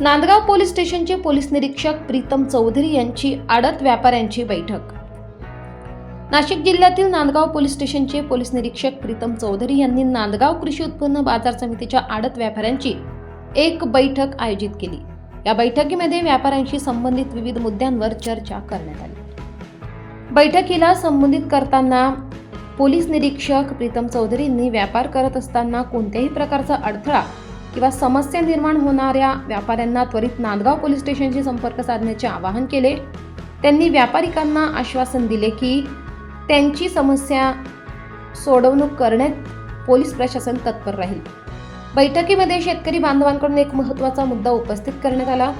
Nandgaon police स्टेशनचे police निरीक्षक प्रीतम चौधरी यांची आडत व्यापाऱ्यांची बैठक. नाशिक जिल्ह्यातील नांदगाव पोलीस स्टेशनचे पोलीस निरीक्षक प्रीतम चौधरी यांनी नांदगाव कृषी उत्पन्न बाजार समितीच्या आडत व्यापाऱ्यांची एक बैठक आयोजित केली. या बैठकीमध्ये व्यापाऱ्यांशी संबंधित विविध मुद्द्यांवर चर्चा करण्यात आली. बैठकीला संबोधित करताना पोलीस निरीक्षक प्रीतम चौधरींनी व्यापार करत असताना कोणत्याही प्रकारचा अडथळा किंवा समस्या निर्माण होणाऱ्या व्यापाऱ्यांना त्वरित नांदगाव पोलीस स्टेशनशी संपर्क साधण्याचे आवाहन केले. त्यांनी व्यापारिकांना आश्वासन दिले की त्यांची समस्या सोडवणूक करण्यात पोलीस प्रशासन तत्पर राहील. बैठकीमध्ये शेतकरी बांधवांकडून एक महत्त्वाचा मुद्दा उपस्थित करण्यात आला.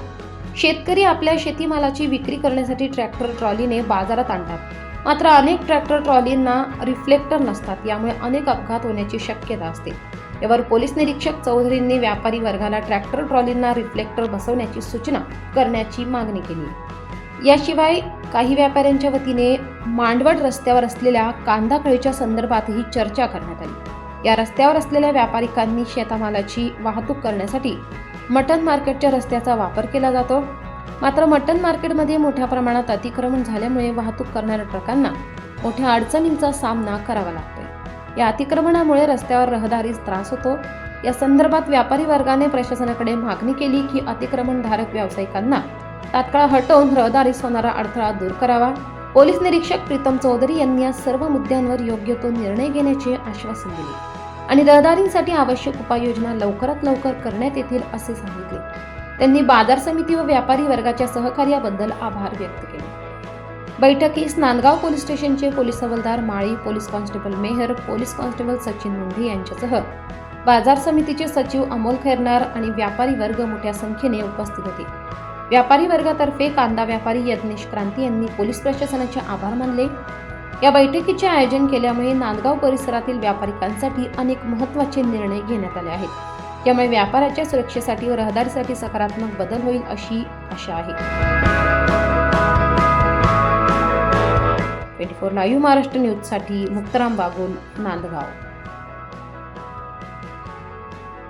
शेतकरी आपल्या शेतीमालाची विक्री करण्यासाठी ट्रॅक्टर ट्रॉलीने बाजारात आणतात. मात्र अनेक ट्रॅक्टर ट्रॉलींना रिफ्लेक्टर नसतात यामुळे अनेक अपघात होण्याची शक्यता असते. यावर पोलीस निरीक्षक चौधरींनी व्यापारी वर्गाला ट्रॅक्टर ट्रॉलींना रिफ्लेक्टर बसवण्याची सूचना करण्याची मागणी केली. याशिवाय काही व्यापाऱ्यांच्या वतीने मांडवड रस्त्यावर असलेल्या कांदा कळीच्या संदर्भातही चर्चा करण्यात आली. या रस्त्यावर असलेल्या व्यापारिकांनी शेतामालाची वाहतूक करण्यासाठी मटन मार्केटच्या रस्त्याचा वापर केला जातो. मात्र मटन मार्केटमध्ये मोठ्या प्रमाणात अतिक्रमण झाल्यामुळे वाहतूक करणाऱ्या ट्रकांना मोठ्या अडचणींचा सामना करावा लागतो. या अतिक्रमणामुळे रस्त्यावर रहदारीस त्रास होतो. या संदर्भात व्यापारी वर्गाने प्रशासनाकडे मागणी केली की अतिक्रमणधारक व्यावसायिकांना तात्काळ हटवून रहदारीस होणारा अडथळा दूर करावा. पोलीस निरीक्षक प्रीतम चौधरी यांनी या सर्व मुद्द्यांवर योग्य तो निर्णय घेण्याचे आश्वासन दिले आणि रहदारींसाठी आवश्यक उपाययोजना लवकरात लवकर करण्यात येतील असे सांगितले. त्यांनी बाजार समिती व व्यापारी वर्गाच्या सहकार्याबद्दल आभार व्यक्त केले. बैठकीस नांदगाव पोलीस स्टेशनचे पोलीस हवालदार Mali police constable Meher police constable Sachin Munde यांच्यासह. बाजार समितीचे सचिव अमोल खैरनार आणि व्यापारी वर्ग मोठ्या संख्येने उपस्थित होते. व्यापारी वर्गातर्फे कांदा व्यापारी यज्ञेश क्रांती यांनी पोलीस प्रशासनाचे आभार मानले. या बैठकीचे आयोजन केल्यामुळे नांदगाव परिसरातील व्यापारिकांसाठी अनेक महत्त्वाचे निर्णय घेण्यात आले आहेत. त्यामुळे व्यापाराच्या सुरक्षेसाठी व रहदारीसाठी सकारात्मक बदल होईल अशी आशा आहे. फॉर लाईव्ह महाराष्ट्र न्यूजसाठी मुक्तराम बागुल नांदगाव.